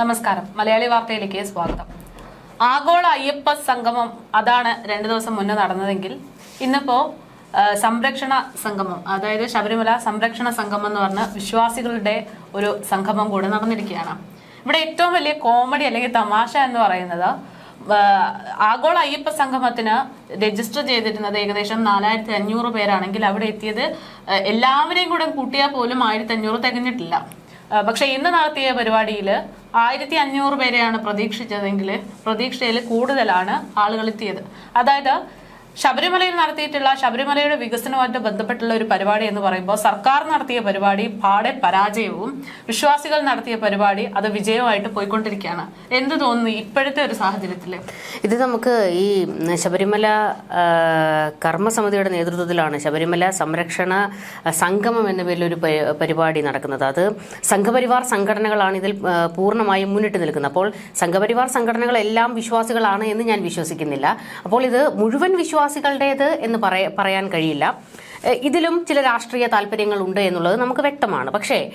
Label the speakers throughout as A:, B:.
A: നമസ്കാരം. മലയാളി വാർത്തയിലേക്ക് സ്വാഗതം. ആഗോള അയ്യപ്പ സംഗമം അതാണ് രണ്ടു ദിവസം മുന്നേ നടന്നതെങ്കിൽ ഇന്നിപ്പോ സംരക്ഷണ സംഗമം അതായത് ശബരിമല സംരക്ഷണ സംഗമം എന്ന് പറഞ്ഞ വിശ്വാസികളുടെ ഒരു സംഗമം കൂടെ നടന്നിരിക്കുകയാണ്. ഇവിടെ ഏറ്റവും വലിയ കോമഡി അല്ലെങ്കിൽ തമാശ എന്ന് പറയുന്നത് ആഗോള അയ്യപ്പ സംഗമത്തിന് രജിസ്റ്റർ ചെയ്തിരുന്നത് ഏകദേശം നാലായിരത്തി അഞ്ഞൂറ് പേരാണെങ്കിൽ അവിടെ എത്തിയത് എല്ലാവരെയും കൂടെ കൂട്ടിയാൽ പോലും ആയിരത്തി അഞ്ഞൂറ് തികഞ്ഞിട്ടില്ല. പക്ഷെ ഇന്ന് നടത്തിയ പരിപാടിയിൽ ആയിരത്തി അഞ്ഞൂറ് പേരെയാണ് പ്രതീക്ഷിച്ചതെങ്കിൽ പ്രതീക്ഷയിൽ കൂടുതലാണ് ആളുകൾ എത്തിയത്. അതായത് ശബരിമലയിൽ നടത്തിയിട്ടുള്ള ശബരിമലയുടെ വികസനവുമായിട്ട് ബന്ധപ്പെട്ടുള്ള ഒരു പരിപാടി എന്ന് പറയുമ്പോൾ സർക്കാർ നടത്തിയ പരിപാടി പാടെ പരാജയവും വിശ്വാസികൾ നടത്തിയ പരിപാടി അത് വിജയവുമായിട്ട് പോയിക്കൊണ്ടിരിക്കുകയാണ്. എന്ത് തോന്നുന്നു ഇപ്പോഴത്തെ ഒരു സാഹചര്യത്തിൽ
B: ഇത് നമുക്ക് ഈ ശബരിമല കർമ്മസമിതിയുടെ നേതൃത്വത്തിലാണ് ശബരിമല സംരക്ഷണ സംഗമം എന്ന പേരിൽ ഒരു പരിപാടി നടക്കുന്നത്. അത് സംഘപരിവാർ സംഘടനകളാണ് ഇതിൽ പൂർണമായും മുന്നിട്ട് നിൽക്കുന്നത്. അപ്പോൾ സംഘപരിവാർ സംഘടനകളെല്ലാം വിശ്വാസികളാണ് എന്ന് ഞാൻ വിശ്വസിക്കുന്നില്ല. അപ്പോൾ ഇത് മുഴുവൻ വിശ്വാസികളുടേത് എന്ന് പറയ- പറയാൻ കഴിയില്ല. ഇതിലും ചില രാഷ്ട്രീയ താല്പര്യങ്ങൾ ഉണ്ട് എന്നുള്ളത് നമുക്ക് വ്യക്തമാണ്. പക്ഷേ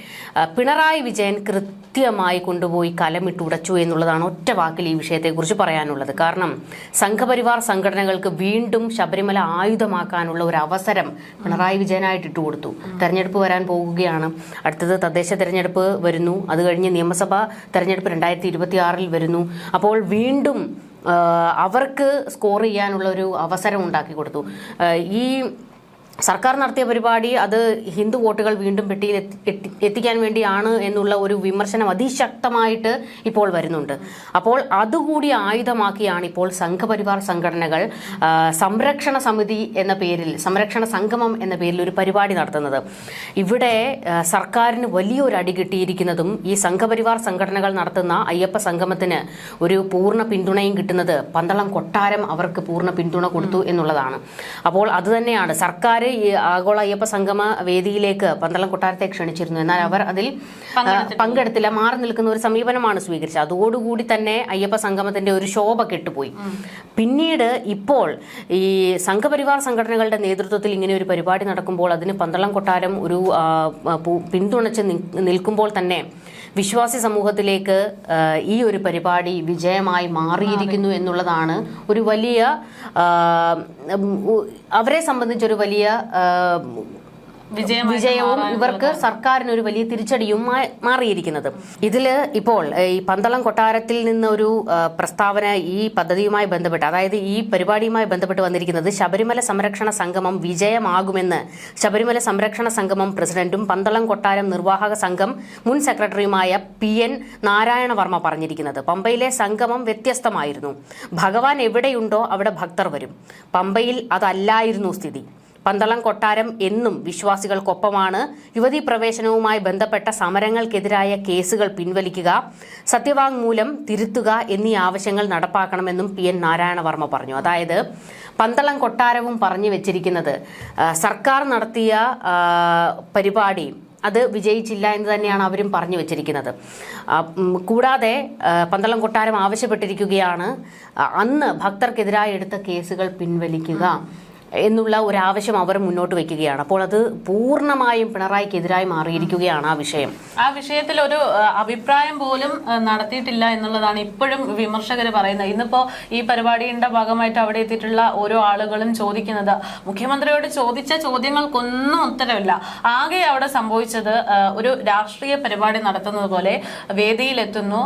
B: പിണറായി വിജയൻ കൃത്യമായി കൊണ്ടുപോയി കലമിട്ടുടച്ചു എന്നുള്ളതാണ് ഒറ്റ വാക്കിൽ ഈ വിഷയത്തെക്കുറിച്ച് പറയാനുള്ളത്. കാരണം സംഘപരിവാർ സംഘടനകൾക്ക് വീണ്ടും ശബരിമല ആയുധമാക്കാനുള്ള ഒരു അവസരം പിണറായി വിജയനായിട്ട് ഇട്ടുകൊടുത്തു തെരഞ്ഞെടുപ്പ് വരാൻ പോകുകയാണ്. അടുത്തത് തദ്ദേശ തെരഞ്ഞെടുപ്പ് വരുന്നു. അത് കഴിഞ്ഞ് നിയമസഭാ തെരഞ്ഞെടുപ്പ് രണ്ടായിരത്തി വരുന്നു. അപ്പോൾ വീണ്ടും അവർക്ക് സ്കോർ ചെയ്യാനുള്ള ഒരു അവസരം ഉണ്ടാക്കി കൊടുത്തു. ഈ സർക്കാർ നടത്തിയ പരിപാടി അത് ഹിന്ദു വോട്ടുകൾ വീണ്ടും പെട്ടിയിൽ എത്തി- എത്തി- എത്തിക്കാൻ വേണ്ടിയാണ് എന്നുള്ള ഒരു വിമർശനം അതിശക്തമായിട്ട് ഇപ്പോൾ വരുന്നുണ്ട്. അപ്പോൾ അതുകൂടി ആയുധമാക്കിയാണ് ഇപ്പോൾ സംഘപരിവാർ സംഘടനകൾ സംരക്ഷണ സമിതി എന്ന പേരിൽ സംരക്ഷണ സംഗമം എന്ന പേരിൽ ഒരു പരിപാടി നടത്തുന്നത്. ഇവിടെ സർക്കാരിന് വലിയൊരു അടി കിട്ടിയിരിക്കുന്നതും ഈ സംഘപരിവാർ സംഘടനകൾ നടത്തുന്ന അയ്യപ്പ സംഗമത്തിന് ഒരു പൂർണ പിന്തുണയും കിട്ടുന്നത് പന്തളം കൊട്ടാരം അവർക്ക് പൂർണ പിന്തുണ കൊടുത്തു എന്നുള്ളതാണ്. അപ്പോൾ അത് തന്നെയാണ്. ഈ ആഗോള അയ്യപ്പ സംഗമ വേദിയിലേക്ക് പന്തളം കൊട്ടാരത്തെ ക്ഷണിച്ചിരുന്നു. എന്നാൽ അവർ അതിൽ പങ്കെടുത്തില്ല. മാറി നിൽക്കുന്ന ഒരു സമീപനമാണ് സ്വീകരിച്ചത്. അതോടുകൂടി തന്നെ അയ്യപ്പ സംഗമത്തിന്റെ ഒരു ശോഭ കെട്ടുപോയി. പിന്നീട് ഇപ്പോൾ ഈ സംഘപരിവാർ സംഘടനകളുടെ നേതൃത്വത്തിൽ ഇങ്ങനെ ഒരു പരിപാടി നടക്കുമ്പോൾ അതിന് പന്തളം കൊട്ടാരം ഒരു പിന്തുണച്ച് നിൽക്കുമ്പോൾ തന്നെ വിശ്വാസി സമൂഹത്തിലേക്ക് ഈ ഒരു പരിപാടി വിജയമായി മാറിയിരിക്കുന്നു എന്നുള്ളതാണ് ഒരു വലിയ അവരെ സംബന്ധിച്ചൊരു വലിയ വിജയവും ഇവർക്ക് സർക്കാരിന് ഒരു വലിയ തിരിച്ചടിയും മാറിയിരിക്കുന്നത്. ഇതിൽ ഇപ്പോൾ ഈ പന്തളം കൊട്ടാരത്തിൽ നിന്ന് ഒരു പ്രസ്താവന ഈ പദ്ധതിയുമായി ബന്ധപ്പെട്ട് അതായത് ഈ പരിപാടിയുമായി ബന്ധപ്പെട്ട് വന്നിരിക്കുന്നത് ശബരിമല സംരക്ഷണ സംഗമം വിജയമാകുമെന്ന് ശബരിമല സംരക്ഷണ സംഗമം പ്രസിഡന്റും പന്തളം കൊട്ടാരം നിർവാഹക സംഘം മുൻ സെക്രട്ടറിയുമായ പി എൻ നാരായണ വർമ്മ പറഞ്ഞിരിക്കുന്നത്. പമ്പയിലെ സംഗമം വ്യത്യസ്തമായിരുന്നു. ഭഗവാൻ എവിടെയുണ്ടോ അവിടെ ഭക്തർ വരും. പമ്പയിൽ അതല്ലായിരുന്നു സ്ഥിതി. പന്തളം കൊട്ടാരം എന്നും വിശ്വാസികൾക്കൊപ്പമാണ്. യുവതീ പ്രവേശനവുമായി ബന്ധപ്പെട്ട സമരങ്ങൾക്കെതിരായ കേസുകൾ പിൻവലിക്കുക സത്യവാങ്മൂലം തിരുത്തുക എന്നീ ആവശ്യങ്ങൾ നടപ്പാക്കണമെന്നും പി എൻ നാരായണവർമ്മ പറഞ്ഞു. അതായത് പന്തളം കൊട്ടാരവും പറഞ്ഞു വെച്ചിരിക്കുന്നത് സർക്കാർ നടത്തിയ പരിപാടി അത് വിജയിച്ചില്ല എന്ന് തന്നെയാണ് അവരും പറഞ്ഞു വെച്ചിരിക്കുന്നത്. കൂടാതെ പന്തളം കൊട്ടാരം ആവശ്യപ്പെട്ടിരിക്കുകയാണ്. അന്ന് ഭക്തർക്കെതിരായി എടുത്ത കേസുകൾ പിൻവലിക്കുക. എന്നുള്ള ഒരു ആവശ്യം അവർ മുന്നോട്ട് വെക്കുകയാണ് അപ്പോൾ അത് പൂർണമായും പിണറായിക്കെതിരായി മാറിയിരിക്കുകയാണ് ആ വിഷയം.
A: ആ വിഷയത്തിൽ ഒരു അഭിപ്രായം പോലും നടത്തിയിട്ടില്ല എന്നുള്ളതാണ് ഇപ്പോഴും വിമർശകർ പറയുന്നത്. ഇന്നിപ്പോ ഈ പരിപാടിയുടെ ഭാഗമായിട്ട് അവിടെ എത്തിയിട്ടുള്ള ഓരോ ആളുകളും ചോദിക്കുന്നത് മുഖ്യമന്ത്രിയോട് ചോദിച്ച ചോദ്യങ്ങൾക്കൊന്നും ഉത്തരവില്ല. ആകെ അവിടെ സംഭവിച്ചത് ഒരു രാഷ്ട്രീയ പരിപാടി നടത്തുന്നത് പോലെ വേദിയിലെത്തുന്നു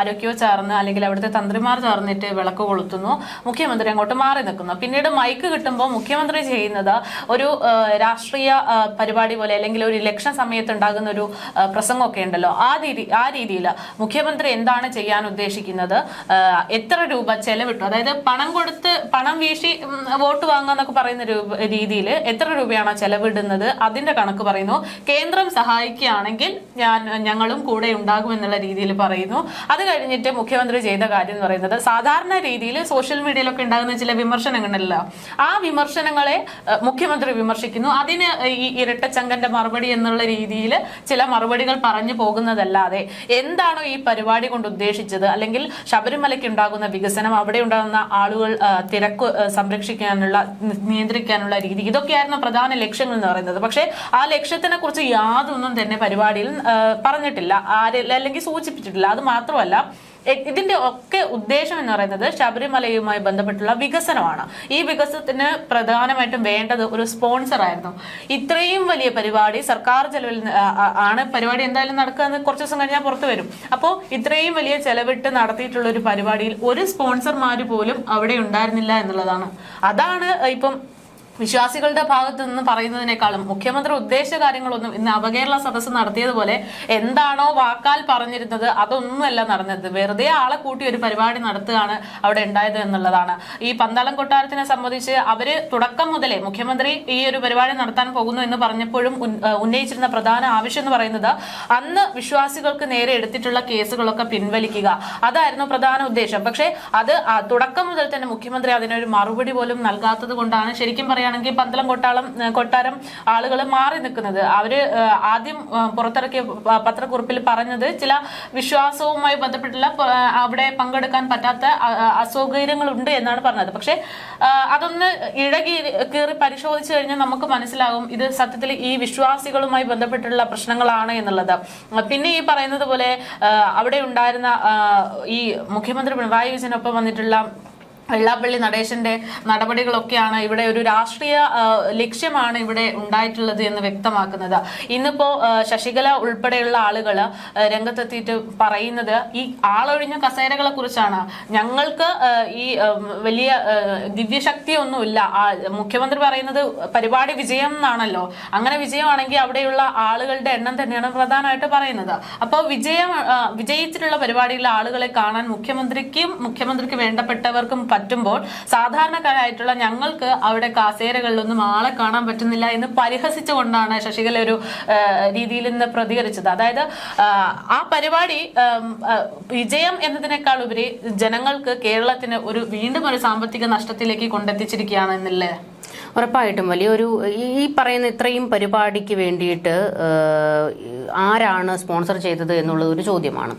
A: ആരോഗ്യോ ചേർന്ന് അല്ലെങ്കിൽ അവിടുത്തെ തന്ത്രിമാർ ചേർന്നിട്ട് വിളക്ക് കൊളുത്തുന്നു മുഖ്യമന്ത്രി അങ്ങോട്ട് മാറി നിൽക്കുന്നു. പിന്നീട് മൈക്ക് കിട്ടുമ്പോൾ മുഖ്യമന്ത്രി ചെയ്യുന്നത് ഒരു രാഷ്ട്രീയ പരിപാടി പോലെ അല്ലെങ്കിൽ ഒരു ഇലക്ഷൻ സമയത്ത് ഉണ്ടാകുന്ന ഒരു പ്രസംഗമൊക്കെ ഉണ്ടല്ലോ. ആ രീതി ആ രീതിയിൽ മുഖ്യമന്ത്രി എന്താണ് ചെയ്യാൻ ഉദ്ദേശിക്കുന്നത്? എത്ര രൂപ ചെലവിട്ടു? അതായത് പണം കൊടുത്ത് പണം വീശി വോട്ട് വാങ്ങുക എന്നൊക്കെ പറയുന്ന രീതിയിൽ എത്ര രൂപയാണ് ചെലവിടുന്നത്? അതിന്റെ കണക്ക് പറയുന്നു. കേന്ദ്രം സഹായിക്കുകയാണെങ്കിൽ ഞാൻ ഞങ്ങളും കൂടെ ഉണ്ടാകും എന്നുള്ള രീതിയിൽ പറയുന്നു. അത് കഴിഞ്ഞിട്ട് മുഖ്യമന്ത്രി ചെയ്ത കാര്യം എന്ന് പറയുന്നത് സാധാരണ രീതിയിൽ സോഷ്യൽ മീഡിയയിലൊക്കെ ഉണ്ടാകുന്ന ചില വിമർശനങ്ങളുണ്ടല്ലോ ആ വിമർശനങ്ങളെ മുഖ്യമന്ത്രി വിമർശിക്കുന്നു. അതിന് ഈ ഇരട്ടച്ചങ്കന്റെ മറുപടി എന്നുള്ള രീതിയിൽ ചില മറുപടികൾ പറഞ്ഞു പോകുന്നതല്ലാതെ എന്താണോ ഈ പരിപാടി കൊണ്ട് ഉദ്ദേശിച്ചത്? അല്ലെങ്കിൽ ശബരിമലയ്ക്ക് ഉണ്ടാകുന്ന വികസനം അവിടെ ഉണ്ടാകുന്ന ആളുകൾ തിരക്ക് സംരക്ഷിക്കാനുള്ള നിയന്ത്രിക്കാനുള്ള രീതി ഇതൊക്കെയായിരുന്നു പ്രധാന ലക്ഷ്യങ്ങൾ എന്ന് പറയുന്നത്. പക്ഷേ ആ ലക്ഷ്യത്തിനെ കുറിച്ച് യാതൊന്നും തന്നെ പരിപാടിയിൽ പറഞ്ഞിട്ടില്ല. ആരെ അല്ലെങ്കിൽ സൂചിപ്പിച്ചിട്ടില്ല. അത് മാത്രമല്ല ഇതിന്റെ ഒക്കെ ഉദ്ദേശം എന്ന് പറയുന്നത് ശബരിമലയുമായി ബന്ധപ്പെട്ടുള്ള വികസനമാണ്. ഈ വികസനത്തിന് പ്രധാനമായിട്ടും വേണ്ടത് ഒരു സ്പോൺസർ ആയിരുന്നു. ഇത്രയും വലിയ പരിപാടി സർക്കാർ ചെലവിൽ ആണ്. പരിപാടി എന്തായാലും നടക്കുക കുറച്ച് ദിവസം കഴിഞ്ഞാൽ പുറത്തു വരും. അപ്പോൾ ഇത്രയും വലിയ ചെലവിട്ട് നടത്തിയിട്ടുള്ള ഒരു പരിപാടിയിൽ ഒരു സ്പോൺസർമാര് പോലും അവിടെ ഉണ്ടായിരുന്നില്ല എന്നുള്ളതാണ്. അതാണ് ഇപ്പം വിശ്വാസികളുടെ ഭാഗത്ത് നിന്ന് പറയുന്നതിനേക്കാളും മുഖ്യമന്ത്രി ഉദ്ദേശിച്ച കാര്യങ്ങളൊന്നും ഇന്ന് അപകേരള സദസ്സ് നടത്തിയതുപോലെ എന്താണോ വാക്കാൽ പറഞ്ഞിരുന്നത് അതൊന്നുമല്ല നടന്നത്. വെറുതെ ആളെ കൂട്ടി ഒരു പരിപാടി നടത്തുകയാണ് അവിടെ ഉണ്ടായത് എന്നുള്ളതാണ്. ഈ പന്തളം കൊട്ടാരത്തിനെ സംബന്ധിച്ച് അവർ തുടക്കം മുതലേ മുഖ്യമന്ത്രി ഈ ഒരു പരിപാടി നടത്താൻ പോകുന്നു എന്ന് പറഞ്ഞപ്പോഴും ഉന്നയിച്ചിരുന്ന പ്രധാന ആവശ്യം എന്ന് പറയുന്നത് അന്ന് വിശ്വാസികൾക്ക് നേരെ എടുത്തിട്ടുള്ള കേസുകളൊക്കെ പിൻവലിക്കുക. അതായിരുന്നു പ്രധാന ഉദ്ദേശം. പക്ഷേ അത് തുടക്കം മുതൽ തന്നെ മുഖ്യമന്ത്രി അതിനൊരു മറുപടി പോലും നൽകാത്തത് കൊണ്ടാണ് ശരിക്കും പറയുകയാണെങ്കിൽ പന്തളം കൊട്ടാളം കൊട്ടാരം ആളുകൾ മാറി നിൽക്കുന്നത്. അവർ ആദ്യം പുറത്തിറക്കിയ പത്രക്കുറിപ്പിൽ പറഞ്ഞത് ചില വിശ്വാസവുമായി ബന്ധപ്പെട്ടുള്ള അവിടെ പങ്കെടുക്കാൻ പറ്റാത്ത അസൗകര്യങ്ങളുണ്ട് എന്നാണ് പറഞ്ഞത്. പക്ഷേ അതൊന്ന് ഇഴകി കീറി പരിശോധിച്ചു കഴിഞ്ഞാൽ നമുക്ക് മനസ്സിലാകും ഇത് സത്യത്തിൽ ഈ വിശ്വാസികളുമായി ബന്ധപ്പെട്ടുള്ള പ്രശ്നങ്ങളാണ് എന്നുള്ളത്. പിന്നെ ഈ പറയുന്നത് പോലെ അവിടെ ഉണ്ടായിരുന്ന ഈ മുഖ്യമന്ത്രി പിണറായി വിജയനൊപ്പം വന്നിട്ടുള്ള വെള്ളാപ്പള്ളി നടേശന്റെ നടപടികളൊക്കെയാണ് ഇവിടെ ഒരു രാഷ്ട്രീയ ലക്ഷ്യമാണ് ഇവിടെ ഉണ്ടായിട്ടുള്ളത് എന്ന് വ്യക്തമാക്കുന്നത്. ഇന്നിപ്പോ ശശികല ഉൾപ്പെടെയുള്ള ആളുകൾ രംഗത്തെത്തിയിട്ട് പറയുന്നത് ഈ ആളൊഴിഞ്ഞ കസേരകളെ കുറിച്ചാണ്. ഞങ്ങൾക്ക് ഈ വലിയ ദിവ്യശക്തി ദിവ്യശക്തിയൊന്നുമില്ല. മുഖ്യമന്ത്രി പറയുന്നത് പരിപാടി വിജയം എന്നാണല്ലോ. അങ്ങനെ വിജയമാണെങ്കിൽ അവിടെയുള്ള ആളുകളുടെ എണ്ണം തന്നെയാണ് പ്രധാനമായിട്ട് പറയുന്നത്. അപ്പോൾ വിജയം വിജയിച്ചിട്ടുള്ള പരിപാടിയിലെ ആളുകളെ കാണാൻ മുഖ്യമന്ത്രിക്കും മുഖ്യമന്ത്രിക്ക് വേണ്ടപ്പെട്ടവർക്കും പറ്റുമ്പോൾ സാധാരണക്കാരായിട്ടുള്ള ഞങ്ങൾക്ക് അവിടെ കാസേരകളിലൊന്നും ആളെ കാണാൻ പറ്റുന്നില്ല എന്ന് പരിഹസിച്ചുകൊണ്ടാണ് ശശികല ഒരു രീതിയിൽ നിന്ന് പ്രതികരിച്ചത്. അതായത് ആ, പരിപാടി വിജയം എന്നതിനേക്കാൾ ഉപരി ജനങ്ങൾക്ക് കേരളത്തിന് ഒരു വീണ്ടും ഒരു സാമ്പത്തിക നഷ്ടത്തിലേക്ക് കൊണ്ടെത്തിച്ചിരിക്കുകയാണ് എന്നല്ലേ?
B: ഉറപ്പായിട്ടും. വലിയൊരു ഈ പറയുന്ന ഇത്രയും പരിപാടിക്ക് വേണ്ടിയിട്ട് ആരാണ് സ്പോൺസർ ചെയ്തത് എന്നുള്ളത് ഒരു ചോദ്യമാണ്.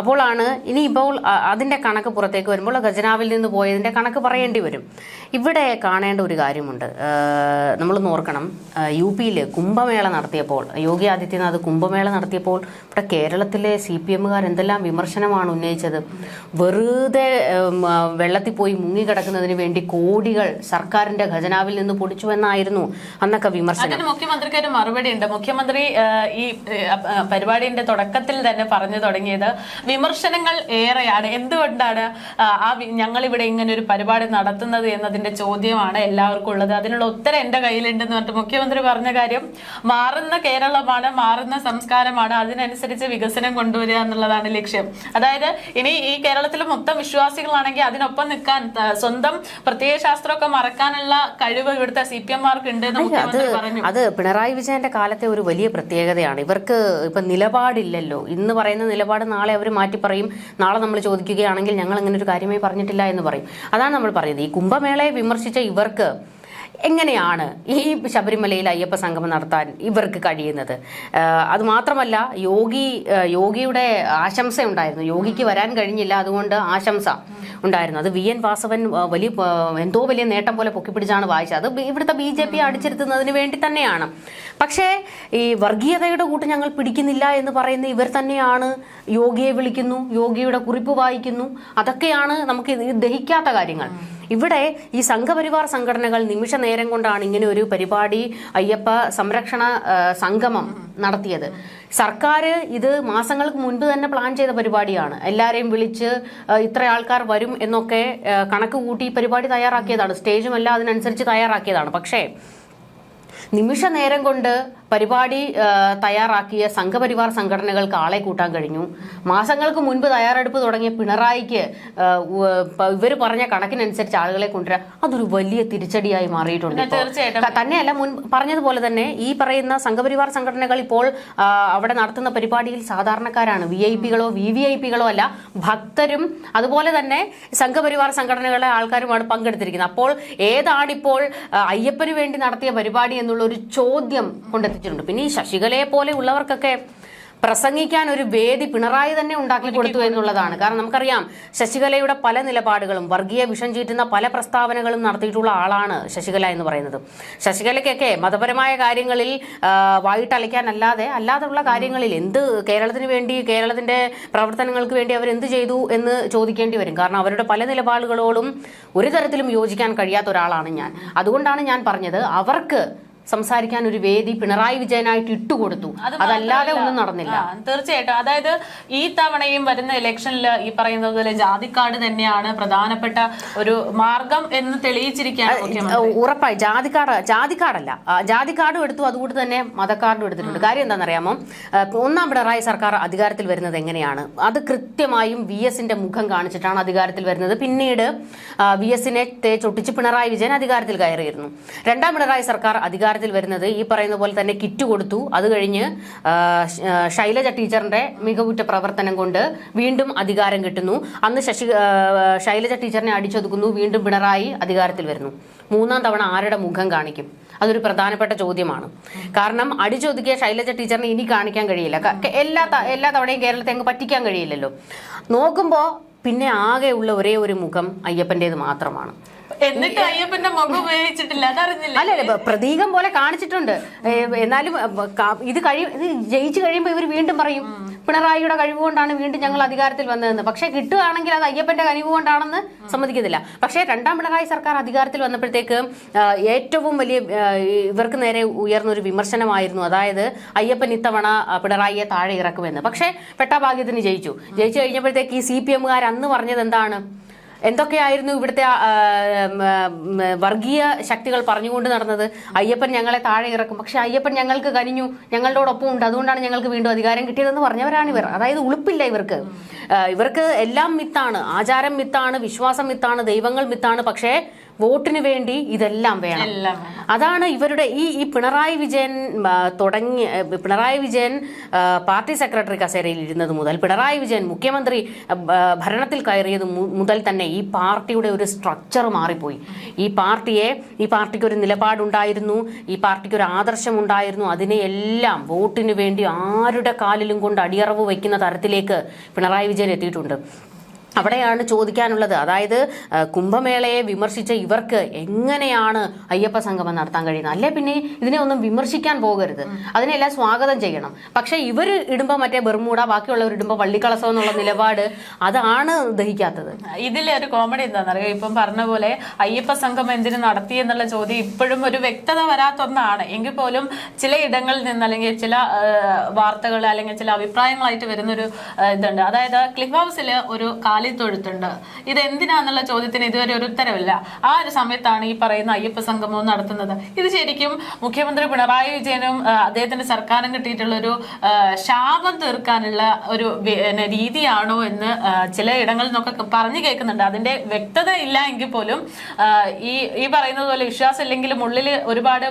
B: അപ്പോഴാണ് ഇപ്പോൾ അതിന്റെ കണക്ക് പുറത്തേക്ക് വരുമ്പോൾ ഖജനാവിൽ നിന്ന് പോയതിന്റെ കണക്ക് പറയേണ്ടി വരും. ഇവിടെ കാണേണ്ട ഒരു കാര്യമുണ്ട്. നമ്മൾ നോർക്കണം യു പിയിൽ കുംഭമേള നടത്തിയപ്പോൾ യോഗി ആദിത്യനാഥ് കുംഭമേള നടത്തിയപ്പോൾ ഇവിടെ കേരളത്തിലെ സി പി എമ്മുകാർ എന്തെല്ലാം വിമർശനമാണ് ഉന്നയിച്ചത്. വെറുതെ വെള്ളത്തിൽ പോയി മുങ്ങിക്കിടക്കുന്നതിന് വേണ്ടി കോടികൾ സർക്കാരിന്റെ ഖജനാവിൽ നിന്ന് പൊടിച്ചു എന്നായിരുന്നു അന്നൊക്കെ വിമർശനം.
A: മുഖ്യമന്ത്രിക്ക് ഒരു മറുപടി ഉണ്ട് മുഖ്യമന്ത്രി ഈ പരിപാടിന്റെ തുടക്കത്തിൽ തന്നെ പറഞ്ഞു തുടങ്ങിയത് വിമർശനങ്ങൾ ഏറെയാണ്. എന്തുകൊണ്ടാണ് ആ, ഞങ്ങളിവിടെ ഇങ്ങനെ ഒരു പരിപാടി നടത്തുന്നത് എന്നതിന്റെ ചോദ്യമാണ് എല്ലാവർക്കും ഉള്ളത്. അതിനുള്ള ഉത്തരം എന്റെ കയ്യിലുണ്ടെന്ന് പറഞ്ഞിട്ട് മുഖ്യമന്ത്രി പറഞ്ഞ കാര്യം മാറുന്ന കേരളമാണ് മാറുന്ന സംസ്കാരമാണ് അതിനനുസരിച്ച് വികസനം കൊണ്ടുവരിക എന്നുള്ളതാണ് ലക്ഷ്യം. അതായത് ഇനി ഈ കേരളത്തിൽ മൊത്തം വിശ്വാസികളാണെങ്കിൽ അതിനൊപ്പം നിൽക്കാൻ സ്വന്തം പ്രത്യേക ശാസ്ത്രമൊക്കെ മറക്കാനുള്ള കഴിവ് ഇവിടുത്തെ സി പി എംമാർക്ക് ഉണ്ട് മുഖ്യമന്ത്രി പറഞ്ഞു.
B: അത് പിണറായി വിജയന്റെ കാലത്തെ ഒരു വലിയ പ്രത്യേകതയാണ്. ഇവർക്ക് ഇപ്പൊ നിലപാടില്ലല്ലോ. ഇന്ന് പറയുന്ന നിലപാട് നാളെ അവർ മാറ്റി പറയും. നാളെ നമ്മൾ ചോദിക്കുകയാണെങ്കിൽ ഞങ്ങൾ അങ്ങനെ ഒരു കാര്യമായി പറഞ്ഞിട്ടില്ല എന്ന് പറയും. അതാണ് നമ്മൾ പറയുന്നത്. ഈ കുംഭമേളയെ വിമർശിച്ച ഇവർക്ക് എങ്ങനെയാണ് ഈ ശബരിമലയിൽ അയ്യപ്പ സംഗമം നടത്താൻ ഇവർക്ക് കഴിയുന്നത്? അതുമാത്രമല്ല അത് മാത്രമല്ല യോഗി യോഗിയുടെ ആശംസ ഉണ്ടായിരുന്നു യോഗിക്ക് വരാൻ കഴിഞ്ഞില്ല അതുകൊണ്ട് ആശംസ ഉണ്ടായിരുന്നു. അത് വി എൻ വാസവൻ വലിയ എന്തോ വലിയ നേട്ടം പോലെ പൊക്കിപ്പിടിച്ചാണ് വായിച്ചത്. അത് ഇവിടുത്തെ ബി ജെ പി അടിച്ചിരുത്തുന്നതിന് വേണ്ടി തന്നെയാണ്. പക്ഷേ ഈ വർഗീയതയുടെ കൂട്ട് ഞങ്ങൾ പിടിക്കുന്നില്ല എന്ന് പറയുന്ന ഇവർ തന്നെയാണ് യോഗിയെ വിളിക്കുന്നു യോഗിയുടെ കുറിപ്പ് വായിക്കുന്നു. അതൊക്കെയാണ് നമുക്ക് ദഹിക്കാത്ത കാര്യങ്ങൾ. ഇവിടെ ഈ സംഘപരിവാർ സംഘടനകൾ നിമിഷ നേരം കൊണ്ടാണ് ഇങ്ങനെ ഒരു പരിപാടി അയ്യപ്പ സംരക്ഷണ സംഗമം നടത്തിയത്. സർക്കാർ ഇത് മാസങ്ങൾക്ക് മുൻപ് തന്നെ പ്ലാൻ ചെയ്ത പരിപാടിയാണ്. എല്ലാവരെയും വിളിച്ച് ഇത്ര ആൾക്കാർ വരും എന്നൊക്കെ കണക്ക് കൂട്ടി പരിപാടി തയ്യാറാക്കിയതാണ്. സ്റ്റേജും എല്ലാം അതിനനുസരിച്ച് തയ്യാറാക്കിയതാണ്. പക്ഷേ നിമിഷ നേരം കൊണ്ട് പരിപാടി തയ്യാറാക്കിയ സംഘപരിവാർ സംഘടനകൾക്ക് ആളെ കൂട്ടാൻ കഴിഞ്ഞു മാസങ്ങൾക്ക് മുൻപ് തയ്യാറെടുപ്പ് തുടങ്ങിയ പിണറായിക്ക് ഇവർ പറഞ്ഞ കണക്കിനനുസരിച്ച് ആളുകളെ കൊണ്ടുവരാൻ അതൊരു വലിയ തിരിച്ചടിയായി മാറിയിട്ടുണ്ട്.
A: തീർച്ചയായിട്ടും.
B: തന്നെയല്ല മുൻ പറഞ്ഞതുപോലെ തന്നെ ഈ പറയുന്ന സംഘപരിവാർ സംഘടനകൾ ഇപ്പോൾ അവിടെ നടത്തുന്ന പരിപാടിയിൽ സാധാരണക്കാരാണ് വി ഐ പികളോ വി വി ഐ പികളോ അല്ല ഭക്തരും അതുപോലെ തന്നെ സംഘപരിവാർ സംഘടനകളെ ആൾക്കാരുമാണ് പങ്കെടുത്തിരിക്കുന്നത് അപ്പോൾ ഏതാണിപ്പോൾ അയ്യപ്പന് വേണ്ടി നടത്തിയ പരിപാടി എന്നുള്ള ഒരു ചോദ്യം കൊണ്ടെത്തിച്ചിട്ടുണ്ട്. പിന്നെ ഈ ശശികലയെ പോലെ ഉള്ളവർക്കൊക്കെ പ്രസംഗിക്കാൻ ഒരു വേദി പിണറായി തന്നെ ഉണ്ടാക്കി കൊടുത്തു എന്നുള്ളതാണ്. കാരണം നമുക്കറിയാം ശശികലയുടെ പല നിലപാടുകളും വർഗീയ വിഷം ചീറ്റുന്ന പല പ്രസ്താവനകളും നടത്തിയിട്ടുള്ള ആളാണ് ശശികല എന്ന് പറയുന്നത്. ശശികലയ്ക്കൊക്കെ മതപരമായ കാര്യങ്ങളിൽ വായിട്ടലയ്ക്കാനല്ലാതെ അല്ലാതെയുള്ള കാര്യങ്ങളിൽ എന്ത് കേരളത്തിന് വേണ്ടി കേരളത്തിന്റെ പ്രവർത്തനങ്ങൾക്ക് വേണ്ടി അവർ എന്ത് ചെയ്തു എന്ന് ചോദിക്കേണ്ടി വരും. കാരണം അവരുടെ പല നിലപാടുകളോടും ഒരു തരത്തിലും യോജിക്കാൻ കഴിയാത്ത ഒരാളാണ് ഞാൻ. അതുകൊണ്ടാണ് ഞാൻ പറഞ്ഞത് അവർക്ക് സംസാരിക്കാൻ ഒരു വേദി പിണറായി വിജയനായിട്ട് ഇട്ടുകൊടുത്തു.
A: കൊടുത്തു
B: അതല്ലാതെ ഒന്നും നടന്നില്ല.
A: തീർച്ചയായിട്ടും. അതായത് ഈ തവണയും വരുന്ന ഇലക്ഷനിൽ ഈ പറയുന്നത് പോലെ ജാതിക്കാട് തന്നെയാണ് പ്രധാനപ്പെട്ട ഒരു മാർഗം എന്ന് തെളിയിച്ചിരിക്കുകയാണ്
B: ഉറപ്പായി. ജാതിക്കാട് ജാതിക്കാടല്ല. ജാതി ജാതിക്കാർഡും എടുത്തു. അതുകൂടി തന്നെ മതക്കാർഡും എടുത്തിട്ടുണ്ട്. കാര്യം എന്താണെന്നറിയാമോ? ഒന്നാം പിണറായി സർക്കാർ അധികാരത്തിൽ വരുന്നത് എങ്ങനെയാണ്? അത് കൃത്യമായും വി എസിന്റെ മുഖം കാണിച്ചിട്ടാണ് അധികാരത്തിൽ വരുന്നത്. പിന്നീട് വി എസിനെ തേച്ചൊട്ടിച്ച് പിണറായി വിജയൻ അധികാരത്തിൽ കയറിയിരുന്നു. രണ്ടാം പിണറായി സർക്കാർ അധികാരത്തിൽ വരുന്നത്. ഈ പറയുന്ന പോലെ തന്നെ കിറ്റ് കൊടുത്തു. അത് കഴിഞ്ഞ് ശൈലജ ടീച്ചറിന്റെ മികവുറ്റ പ്രവർത്തനം കൊണ്ട് വീണ്ടും അധികാരം കിട്ടുന്നു. അന്ന് ശശി ശൈലജ ടീച്ചറിനെ അടിച്ചൊതുക്കുന്നു. വീണ്ടും പിണറായി അധികാരത്തിൽ വരുന്നു. മൂന്നാം തവണ ആരുടെ മുഖം കാണിക്കും? അതൊരു പ്രധാനപ്പെട്ട ചോദ്യമാണ്. കാരണം അടിച്ചൊതുക്കിയ ശൈലജ ടീച്ചറിനെ ഇനി കാണിക്കാൻ കഴിയില്ല. എല്ലാ എല്ലാ തവണയും കേരളത്തെ അങ്ങ് പറ്റിക്കാൻ കഴിയില്ലല്ലോ. നോക്കുമ്പോൾ പിന്നെ ആകെയുള്ള ഒരേ ഒരു മുഖം അയ്യപ്പന്റേത് മാത്രമാണ്.
A: അതറിഞ്ഞില്ല?
B: അല്ല പ്രതീകം പോലെ കാണിച്ചിട്ടുണ്ട്. എന്നാലും ഇത് കഴിയും ഇത് ജയിച്ചു കഴിയുമ്പോൾ ഇവർ വീണ്ടും പറയും പിണറായിയുടെ കഴിവ് കൊണ്ടാണ് വീണ്ടും ഞങ്ങൾ അധികാരത്തിൽ വന്നതെന്ന്. പക്ഷേ കിട്ടുകയാണെങ്കിൽ അത് അയ്യപ്പന്റെ കഴിവ് കൊണ്ടാണെന്ന് സമ്മതിക്കത്തില്ല പക്ഷേ രണ്ടാം പിണറായി സർക്കാർ അധികാരത്തിൽ വന്നപ്പോഴത്തേക്ക് ഏറ്റവും വലിയ ഇവർക്ക് നേരെ ഉയർന്ന ഒരു വിമർശനമായിരുന്നു. അതായത് അയ്യപ്പൻ ഇത്തവണ പിണറായിയെ താഴെ ഇറക്കുമെന്ന്. പക്ഷേ പെട്ടാഭാഗ്യത്തിന് ജയിച്ചു. ജയിച്ചു കഴിഞ്ഞപ്പോഴത്തേക്ക് ഈ സി പി എമ്മുകാർ അന്ന് പറഞ്ഞത് എന്താണ്? എന്തൊക്കെയായിരുന്നു ഇവിടുത്തെ വർഗീയ ശക്തികൾ പറഞ്ഞുകൊണ്ട് നടന്നത്? അയ്യപ്പൻ ഞങ്ങളെ താഴെ ഇറക്കും. പക്ഷെ അയ്യപ്പൻ ഞങ്ങൾക്ക് കനിഞ്ഞു. ഞങ്ങളോടൊപ്പം ഉണ്ട്. അതുകൊണ്ടാണ് ഞങ്ങൾക്ക് വീണ്ടും അധികാരം കിട്ടിയതെന്ന് പറഞ്ഞവരാണ് ഇവർ. അതായത് ഉളുപ്പില്ല ഇവർക്ക്. ഇവർക്ക് എല്ലാം മിത്താണ്. ആചാരം മിത്താണ്. വിശ്വാസം മിത്താണ്. ദൈവങ്ങൾ മിത്താണ്. പക്ഷേ വോട്ടിന് വേണ്ടി ഇതെല്ലാം വേണം. അതാണ് ഇവരുടെ ഈ ഈ പിണറായി വിജയൻ തുടങ്ങി പിണറായി വിജയൻ പാർട്ടി സെക്രട്ടറി കസേരയിൽ ഇരുന്നത് മുതൽ പിണറായി വിജയൻ മുഖ്യമന്ത്രി ഭരണത്തിൽ കയറിയത് മുതൽ തന്നെ ഈ പാർട്ടിയുടെ ഒരു സ്ട്രക്ചർ മാറിപ്പോയി. ഈ പാർട്ടിയെ ഈ പാർട്ടിക്ക് ഒരു നിലപാടുണ്ടായിരുന്നു ഈ പാർട്ടിക്ക് ഒരു ആദർശമുണ്ടായിരുന്നു. അതിനെ എല്ലാം വോട്ടിന് വേണ്ടി ആരുടെ കാലിലും കൊണ്ട് അടിയറവ് വയ്ക്കുന്ന തരത്തിലേക്ക് പിണറായി വിജയൻ എത്തിയിട്ടുണ്ട്. അവിടെയാണ് ചോദിക്കാനുള്ളത്. അതായത് കുംഭമേളയെ വിമർശിച്ച ഇവർക്ക് എങ്ങനെയാണ് അയ്യപ്പ സംഗമം നടത്താൻ കഴിയുന്നത്? അല്ലെ പിന്നെ ഇതിനെ ഒന്നും വിമർശിക്കാൻ പോകരുത്. അതിനെല്ലാം സ്വാഗതം ചെയ്യണം. പക്ഷെ ഇവർ ഇടുമ്പോൾ മറ്റേ ബെർമൂട ബാക്കിയുള്ളവർ ഇടുമ്പോൾ വള്ളിക്കളസം എന്നുള്ള നിലപാട് അതാണ് ദഹിക്കാത്തത്.
A: ഇതിലെ ഒരു കോമഡി എന്താണെന്നറിയോ ഇപ്പം പറഞ്ഞ പോലെ അയ്യപ്പ സംഘം എന്തിനു നടത്തി എന്നുള്ള ചോദ്യം ഇപ്പോഴും ഒരു വ്യക്തത വരാത്തൊന്നാണ്. എങ്കിൽ പോലും ചില ഇടങ്ങളിൽ നിന്ന് അല്ലെങ്കിൽ ചില വാർത്തകൾ അല്ലെങ്കിൽ ചില അഭിപ്രായങ്ങളായിട്ട് വരുന്നൊരു ഇതുണ്ട്. അതായത് ക്ലിഫ് ഹൗസിൽ ഒരു കാലിത്തൊഴുത്തുണ്ട് ഇത് എന്തിനാന്നുള്ള ചോദ്യത്തിന് ഇതുവരെ ഒരു ഉത്തരവില്ല. ആ ഒരു സമയത്താണ് ഈ പറയുന്ന അയ്യപ്പ സംഗമവും നടത്തുന്നത്. ഇത് ശരിക്കും മുഖ്യമന്ത്രി പിണറായി വിജയനും അദ്ദേഹത്തിന്റെ സർക്കാരും കിട്ടിയിട്ടുള്ള ഒരു ശാപം തീർക്കാനുള്ള ഒരു രീതിയാണോ എന്ന് ചില ഇടങ്ങളിൽ നിന്നൊക്കെ പറഞ്ഞു കേൾക്കുന്നുണ്ട്. അതിന്റെ വ്യക്തത ഇല്ല എങ്കിൽ പോലും ഈ ഈ പറയുന്നത് പോലെ വിശ്വാസം ഇല്ലെങ്കിലും ഉള്ളിൽ ഒരുപാട്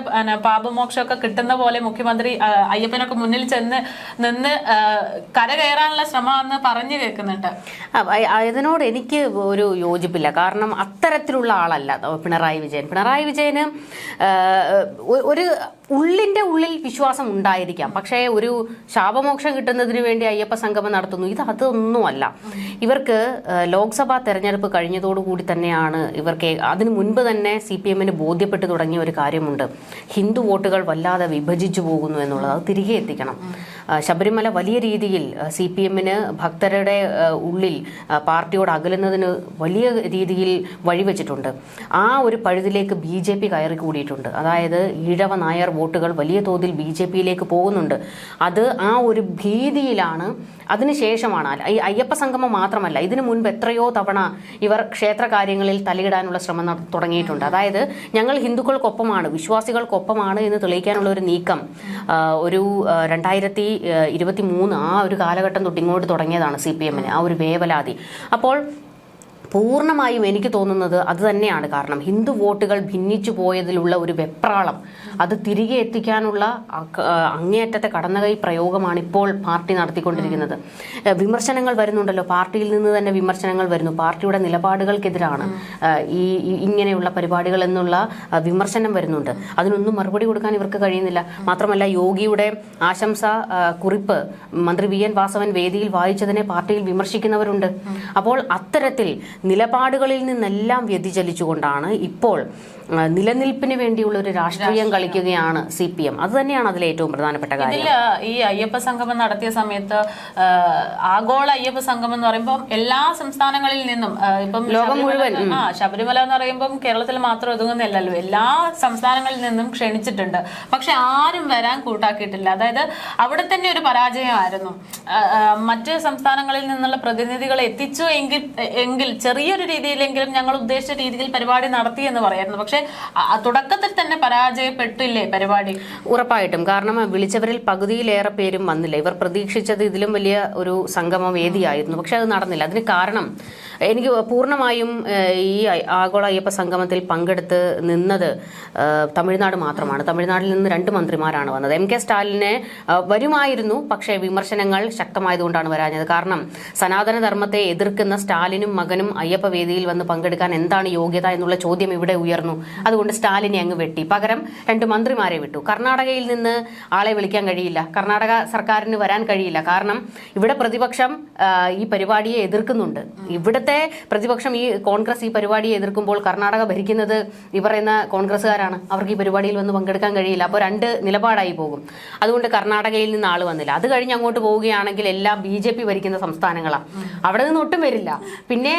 A: പാപമോക്ഷമൊക്കെ കിട്ടുന്ന പോലെ മുഖ്യമന്ത്രി അയ്യപ്പനൊക്കെ മുന്നിൽ ചെന്ന് നിന്ന് ആ, കര കയറാനുള്ള ശ്രമമാണെന്ന് പറഞ്ഞു കേൾക്കുന്നുണ്ട്.
B: അതിനോട് എനിക്ക് ഒരു യോജിപ്പില്ല. കാരണം അത്തരത്തിലുള്ള ആളല്ല. പിണറായി വിജയൻ. പിണറായി വിജയന് ഒരു ഉള്ളിന്റെ ഉള്ളിൽ വിശ്വാസം ഉണ്ടായിരിക്കാം. പക്ഷേ ഒരു ശാപമോക്ഷം കിട്ടുന്നതിന് വേണ്ടി അയ്യപ്പ സംഗമം നടത്തുന്നു. ഇത് അതൊന്നുമല്ല. ഇവർക്ക് ലോക്സഭാ തെരഞ്ഞെടുപ്പ് കഴിഞ്ഞതോടുകൂടി തന്നെയാണ് ഇവർക്ക് അതിനു മുൻപ് തന്നെ സി പി എമ്മിന് ബോധ്യപ്പെട്ടു തുടങ്ങിയ ഒരു കാര്യമുണ്ട്. ഹിന്ദു വോട്ടുകൾ വല്ലാതെ വിഭജിച്ചു പോകുന്നു എന്നുള്ളത്. അത് തിരികെ എത്തിക്കണം. ശബരിമല വലിയ രീതിയിൽ സി പി എമ്മിന് ഭക്തരുടെ ഉള്ളിൽ പാർട്ടിയോട് അകലുന്നതിന് വലിയ രീതിയിൽ വഴിവെച്ചിട്ടുണ്ട്. ആ ഒരു പഴുതിലേക്ക് ബി ജെ പി കയറി കൂടിയിട്ടുണ്ട്. അതായത് ഈഴവ നായർ വോട്ടുകൾ വലിയ തോതിൽ ബി ജെ പിയിലേക്ക് പോകുന്നുണ്ട്. അത് ആ ഒരു ഭീതിയിലാണ് അതിനുശേഷമാണ് ഈ അയ്യപ്പ സംഗമം മാത്രമല്ല ഇതിനു മുൻപ് എത്രയോ തവണ ഇവർ ക്ഷേത്ര കാര്യങ്ങളിൽ തലയിടാനുള്ള ശ്രമം തുടങ്ങിയിട്ടുണ്ട്. അതായത് ഞങ്ങൾ ഹിന്ദുക്കൾക്കൊപ്പമാണ് വിശ്വാസികൾക്കൊപ്പമാണ് എന്ന് തെളിയിക്കാനുള്ള ഒരു നീക്കം ഒരു രണ്ടായിരത്തി ഇരുപത്തി മൂന്ന് ആ ഒരു കാലഘട്ടം തൊട്ട് ഇങ്ങോട്ട് തുടങ്ങിയതാണ് സി പി എമ്മിന് ആ ഒരു വേവലാതി. അപ്പോൾ പൂർണമായും എനിക്ക് തോന്നുന്നത് അത് തന്നെയാണ് കാരണം ഹിന്ദു വോട്ടുകൾ ഭിന്നിച്ചു പോയതിലുള്ള ഒരു വെപ്രാളം. അത് തിരികെ എത്തിക്കാനുള്ള അങ്ങേയറ്റത്തെ കടന്നകൈ പ്രയോഗമാണ് ഇപ്പോൾ പാർട്ടി നടത്തിക്കൊണ്ടിരിക്കുന്നത്. വിമർശനങ്ങൾ വരുന്നുണ്ടല്ലോ. പാർട്ടിയിൽ നിന്ന് തന്നെ വിമർശനങ്ങൾ വരുന്നു. പാർട്ടിയുടെ നിലപാടുകൾക്കെതിരാണ്. ഈ- ഇങ്ങനെയുള്ള പരിപാടികൾ എന്നുള്ള വിമർശനം വരുന്നുണ്ട്. അതിനൊന്നും മറുപടി കൊടുക്കാൻ ഇവർക്ക് കഴിയുന്നില്ല. മാത്രമല്ല യോഗിയുടെ ആശംസ കുറിപ്പ് മന്ത്രി വി. എൻ. വാസവൻ വേദിയിൽ വായിച്ചതിനെ പാർട്ടിയിൽ വിമർശിക്കുന്നവരുണ്ട്. അപ്പോൾ അത്തരത്തിൽ നിലപാടുകളിൽ നിന്നെല്ലാം വ്യതിചലിച്ചുകൊണ്ടാണ് ഇപ്പോൾ നിലനിൽപ്പിന് വേണ്ടിയുള്ള ഒരു രാഷ്ട്രീയം കളിക്കുകയാണ് സി പി എം അത് തന്നെയാണ് അതിലെ ഏറ്റവും പ്രധാനപ്പെട്ട കാര്യം.
A: ഇതിൽ ഈ അയ്യപ്പ സംഗമം നടത്തിയ സമയത്ത് ആഗോള അയ്യപ്പ സംഗമം എന്ന് പറയുമ്പോൾ എല്ലാ സംസ്ഥാനങ്ങളിൽ നിന്നും ഇപ്പം
B: ലോകം മുഴുവൻ,
A: ആ ശബരിമല എന്ന് പറയുമ്പോൾ കേരളത്തിൽ മാത്രം ഒതുങ്ങുന്നില്ലല്ലോ എല്ലാ സംസ്ഥാനങ്ങളിൽ നിന്നും ക്ഷണിച്ചിട്ടുണ്ട്. പക്ഷെ ആരും വരാൻ കൂട്ടാക്കിയിട്ടില്ല. അതായത് അവിടെ തന്നെ ഒരു പരാജയമായിരുന്നു. മറ്റ് സംസ്ഥാനങ്ങളിൽ നിന്നുള്ള പ്രതിനിധികളെ എത്തിച്ചു എങ്കിൽ എങ്കിൽ ചെറിയൊരു രീതിയിലെങ്കിലും ഞങ്ങൾ ഉദ്ദേശിച്ച രീതിയിൽ പരിപാടി നടത്തി എന്ന് പറയായിരുന്നു. പക്ഷെ ആ തുടക്കത്തിൽ തന്നെ പരാജയപ്പെട്ടില്ലേ പരിപാടി?
B: ഉറപ്പായിട്ടും. കാരണം വിളിച്ചവരിൽ പകുതിയിലേറെ പേരും വന്നില്ല. ഇവർ പ്രതീക്ഷിച്ചത് ഇതിലും വലിയ ഒരു സംഗമ വേദിയായിരുന്നു പക്ഷെ അത് നടന്നില്ല. അതിന് കാരണം എനിക്ക് പൂർണമായും ഈ ആഗോള അയ്യപ്പ സംഗമത്തിൽ പങ്കെടുത്ത് നിന്നത് തമിഴ്നാട് മാത്രമാണ്. തമിഴ്നാട്ടിൽ നിന്ന് രണ്ട് മന്ത്രിമാരാണ് വന്നത്. എം കെ സ്റ്റാലിനെ വരുമായിരുന്നു. പക്ഷേ വിമർശനങ്ങൾ ശക്തമായതുകൊണ്ടാണ് വരാഞ്ഞത്. കാരണം സനാതനധർമ്മത്തെ എതിർക്കുന്ന സ്റ്റാലിനും മകനും അയ്യപ്പ വേദിയിൽ വന്ന് പങ്കെടുക്കാൻ എന്താണ് യോഗ്യത എന്നുള്ള ചോദ്യം ഇവിടെ ഉയർന്നു. അതുകൊണ്ട് സ്റ്റാലിനെ അങ്ങ് വെട്ടി. പകരം രണ്ട് മന്ത്രിമാരെ വിട്ടു. കർണാടകയിൽ നിന്ന് ആളെ വിളിക്കാൻ കഴിയില്ല. കർണാടക സർക്കാരിന് വരാൻ കഴിയില്ല. കാരണം ഇവിടെ പ്രതിപക്ഷം ഈ പരിപാടിയെ എതിർക്കുന്നുണ്ട്. ഇവിടുത്തെ പ്രതിപക്ഷം ഈ കോൺഗ്രസ് ഈ പരിപാടിയെ എതിർക്കുമ്പോൾ കർണാടക ഭരിക്കുന്നത് ഈ പറയുന്ന കോൺഗ്രസ്സുകാരാണ്. അവർക്ക് ഈ പരിപാടിയിൽ വന്ന് പങ്കെടുക്കാൻ കഴിയില്ല. അപ്പോൾ രണ്ട് നിലപാടായി പോകും. അതുകൊണ്ട് കർണാടകയിൽ നിന്ന് ആൾ വന്നില്ല. അത് കഴിഞ്ഞ് അങ്ങോട്ട് പോവുകയാണെങ്കിൽ എല്ലാം ബി ജെ പി ഭരിക്കുന്ന സംസ്ഥാനങ്ങളാണ് അവിടെ നിന്ന് ഒട്ടും വരില്ല. പിന്നെ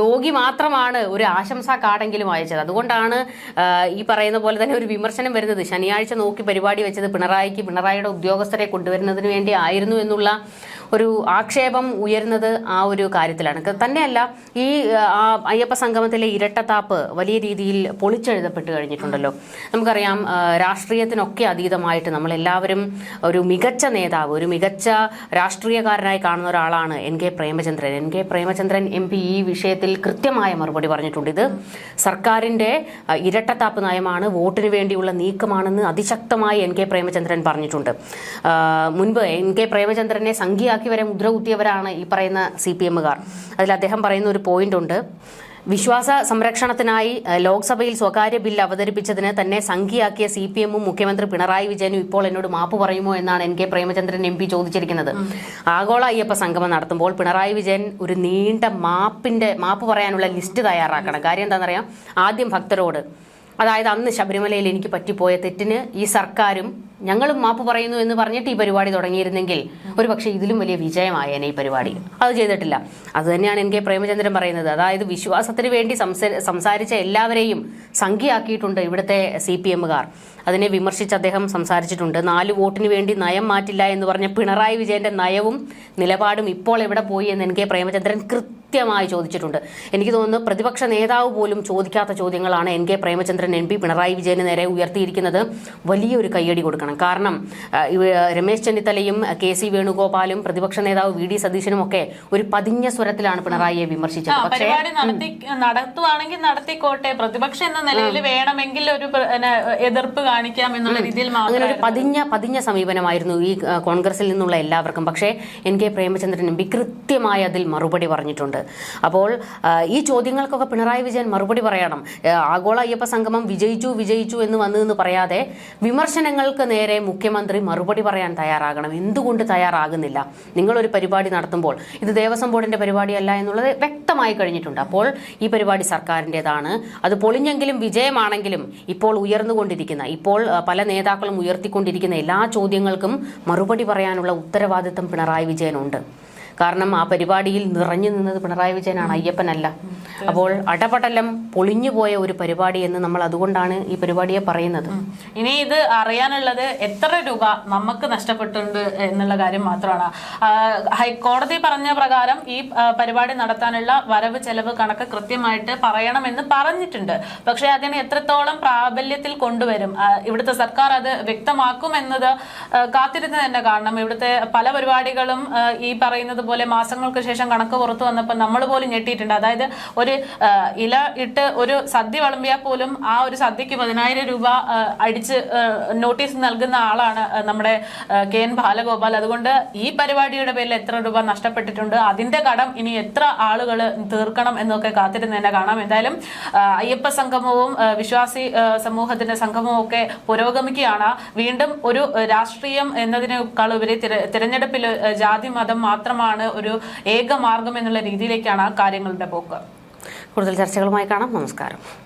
B: യോഗി മാത്രമാണ് ഒരു ആശംസ കാർഡെങ്കിലും അയച്ചത്. അതുകൊണ്ടാണ് ആ, ഈ പറയുന്ന പോലെ തന്നെ ഒരു വിമർശനം വരുന്നത്. ശനിയാഴ്ച നോക്കി പരിപാടി വെച്ചത് പിണറായിക്ക് പിണറായിയുടെ ഉദ്യോഗസ്ഥരെ കൊണ്ടുവരുന്നതിന് വേണ്ടി ആയിരുന്നു എന്നുള്ള ഒരു ആക്ഷേപം ഉയരുന്നത് ആ ഒരു കാര്യത്തിലാണ്. തന്നെയല്ല ഈ അയ്യപ്പ സംഗമത്തിലെ ഇരട്ടത്താപ്പ് വലിയ രീതിയിൽ പൊളിച്ചെഴുതപ്പെട്ട് കഴിഞ്ഞിട്ടുണ്ടല്ലോ. നമുക്കറിയാം രാഷ്ട്രീയത്തിനൊക്കെ അതീതമായിട്ട് നമ്മളെല്ലാവരും ഒരു മികച്ച നേതാവ് ഒരു മികച്ച രാഷ്ട്രീയക്കാരനായി കാണുന്ന ഒരാളാണ് N K Premachandran. N K Premachandran MP P ഈ വിഷയത്തിൽ കൃത്യമായ മറുപടി പറഞ്ഞിട്ടുണ്ട്. ഇത് സർക്കാരിന്റെ ഇരട്ടത്താപ്പ് നയമാണ് വോട്ടിന് വേണ്ടിയുള്ള നീക്കമാണെന്ന് അതിശക്തമായി എൻ കെ പ്രേമചന്ദ്രൻ പറഞ്ഞിട്ടുണ്ട്. മുൻപ് എൻ കെ പ്രേമചന്ദ്രനെ സംഖ്യയാക്കി വരെ മുദ്ര കുത്തിയവരാണ് ഈ പറയുന്ന സി പി എമ്മുകാർ. അതിൽ അദ്ദേഹം പറയുന്ന ഒരു പോയിന്റ് ഉണ്ട്. വിശ്വാസ സംരക്ഷണത്തിനായി ലോക്സഭയിൽ സ്വകാര്യ ബിൽ അവതരിപ്പിച്ചതിന് തന്നെ സംഖ്യയാക്കിയ സി പി എമ്മും മുഖ്യമന്ത്രി പിണറായി വിജയനും ഇപ്പോൾ എന്നോട് മാപ്പ് പറയുമോ എന്നാണ് N K Premachandran M P ചോദിച്ചിരിക്കുന്നത്. ആഗോള അയ്യപ്പ സംഗമം നടത്തുമ്പോൾ പിണറായി വിജയൻ ഒരു നീണ്ട മാപ്പിന്റെ മാപ്പ് പറയാനുള്ള ലിസ്റ്റ് തയ്യാറാക്കണം. കാര്യം എന്താണെന്നറിയാം? ആദ്യം ഭക്തരോട് അതായത് അന്ന് ശബരിമലയിൽ എനിക്ക് പറ്റിപ്പോയ തെറ്റിന് ഈ സർക്കാരും ഞങ്ങളും മാപ്പ് പറയുന്നു എന്ന് പറഞ്ഞിട്ട് ഈ പരിപാടി തുടങ്ങിയിരുന്നെങ്കിൽ ഒരു പക്ഷേ ഇതിലും വലിയ വിജയമായേനെ ഈ പരിപാടി. അത് ചെയ്തിട്ടില്ല. അത് തന്നെയാണ് എൻ കെ പ്രേമചന്ദ്രൻ പറയുന്നത്. അതായത് വിശ്വാസത്തിന് വേണ്ടി സംസാരിച്ച എല്ലാവരെയും സംഖ്യയാക്കിയിട്ടുണ്ട് ഇവിടുത്തെ സി പി എമ്മുകാർ. അതിനെ വിമർശിച്ച് അദ്ദേഹം സംസാരിച്ചിട്ടുണ്ട്. നാല് വോട്ടിന് വേണ്ടി നയം മാറ്റില്ല എന്ന് പറഞ്ഞ പിണറായി വിജയന്റെ നയവും നിലപാടും ഇപ്പോൾ എവിടെ പോയി എന്ന് എൻ കെ പ്രേമചന്ദ്രൻ കൃത്യമായി ചോദിച്ചിട്ടുണ്ട്. എനിക്ക് തോന്നുന്നു പ്രതിപക്ഷ നേതാവ് പോലും ചോദിക്കാത്ത ചോദ്യങ്ങളാണ് N K Premachandran M P Pinarayi വിജയന് നേരെ ഉയർത്തിയിരിക്കുന്നത്. വലിയൊരു കയ്യടി കൊടുക്കണം. കാരണം രമേശ് ചെന്നിത്തലയും കെ സി വേണുഗോപാലും പ്രതിപക്ഷ നേതാവ് വി ഡി സതീശനും ഒക്കെ ഒരു പതിഞ്ഞ സ്വരത്തിലാണ് പിണറായിയെ വിമർശിച്ചത്. പക്ഷേ
A: നടത്തുവാണെങ്കിൽ നടത്തിക്കോട്ടെ. പ്രതിപക്ഷം എന്ന നിലയിൽ വേണമെങ്കിൽ ഒരു എതിർപ്പ് കാണിക്കാം എന്നുള്ള രീതിയിൽ
B: അങ്ങനെ ഒരു പതിഞ്ഞ പതിഞ്ഞ സമീപനമായിരുന്നു ഈ കോൺഗ്രസിൽ നിന്നുള്ള എല്ലാവർക്കും. പക്ഷേ N K Premachandran M P കൃത്യമായി അതിൽ മറുപടി പറഞ്ഞിട്ടുണ്ട്. അപ്പോൾ ഈ ചോദ്യങ്ങൾക്കൊക്കെ പിണറായി വിജയൻ മറുപടി പറയണം. ആഗോള അയ്യപ്പ സംഗമം വിജയിച്ചു വിജയിച്ചു എന്ന് വന്നു എന്ന് പറയാതെ വിമർശനങ്ങൾക്ക് നേരെ മുഖ്യമന്ത്രി മറുപടി പറയാൻ തയ്യാറാകണം. എന്തുകൊണ്ട് തയ്യാറാകുന്നില്ല? നിങ്ങളൊരു പരിപാടി നടത്തുമ്പോൾ ഇത് ദേവസ്വം ബോർഡിന്റെ പരിപാടിയല്ല എന്നുള്ളത് വ്യക്തമായി കഴിഞ്ഞിട്ടുണ്ട്. അപ്പോൾ ഈ പരിപാടി സർക്കാരിന്റെതാണ് അത് പൊളിഞ്ഞെങ്കിലും വിജയമാണെങ്കിലും ഇപ്പോൾ ഉയർന്നുകൊണ്ടിരിക്കുന്ന ഇപ്പോൾ പല നേതാക്കളും ഉയർത്തിക്കൊണ്ടിരിക്കുന്ന എല്ലാ ചോദ്യങ്ങൾക്കും മറുപടി പറയാനുള്ള ഉത്തരവാദിത്തം പിണറായി വിജയനുണ്ട്. കാരണം ആ പരിപാടിയിൽ നിറഞ്ഞു നിന്നത് പിണറായി വിജയനാണ് അയ്യപ്പനല്ല. അപ്പോൾ അടപടലം പൊളിഞ്ഞു പോയ ഒരു പരിപാടി എന്ന് നമ്മൾ അതുകൊണ്ടാണ് ഈ പരിപാടിയെ പറയുന്നത്.
A: ഇനി ഇത് അറിയാനുള്ളത് എത്ര രൂപ നമുക്ക് നഷ്ടപ്പെട്ടിട്ടുണ്ട് എന്നുള്ള കാര്യം മാത്രമാണ്. ഹൈക്കോടതി പറഞ്ഞ പ്രകാരം ഈ പരിപാടി നടത്താനുള്ള വരവ് ചെലവ് കണക്ക് കൃത്യമായിട്ട് പറയണമെന്ന് പറഞ്ഞിട്ടുണ്ട്. പക്ഷേ അതിനെ എത്രത്തോളം പ്രാബല്യത്തിൽ കൊണ്ടുവരും? ഇവിടുത്തെ സർക്കാർ അത് വ്യക്തമാക്കും എന്നത് കാത്തിരുന്ന് തന്നെ കാണണം. ഇവിടുത്തെ പല പരിപാടികളും ഈ പറയുന്നത് പോലെ മാസങ്ങൾക്ക് ശേഷം കണക്ക് പുറത്തു വന്നപ്പോൾ നമ്മൾ പോലും ഞെട്ടിയിട്ടുണ്ട്. അതായത് ഒരു ഇല ഇട്ട് ഒരു സദ്യ വിളമ്പിയാൽ പോലും ആ ഒരു സദ്യക്ക് പതിനായിരം രൂപ അടിച്ച് നോട്ടീസ് നൽകുന്ന ആളാണ് നമ്മുടെ കെ എൻ ബാലഗോപാൽ. അതുകൊണ്ട് ഈ പരിപാടിയുടെ പേരിൽ എത്ര രൂപ നഷ്ടപ്പെട്ടിട്ടുണ്ട് അതിന്റെ കടം ഇനി എത്ര ആളുകൾ തീർക്കണം എന്നൊക്കെ കാത്തിരുന്ന് തന്നെ കാണാം. എന്തായാലും അയ്യപ്പ സംഗമവും വിശ്വാസി സമൂഹത്തിന്റെ സംഗമവും ഒക്കെ പുരോഗമിക്കുകയാണ്. വീണ്ടും ഒരു രാഷ്ട്രീയം എന്നതിനേക്കാൾ ഉപരി തിരഞ്ഞെടുപ്പിൽ ജാതി മതം മാത്രമാണ് ഒരു ഏക മാർഗം എന്നുള്ള രീതിയിലേക്കാണ് ആ കാര്യങ്ങളുടെ പോക്ക്.
B: കൂടുതൽ ചർച്ചകളുമായി കാണാം. നമസ്കാരം.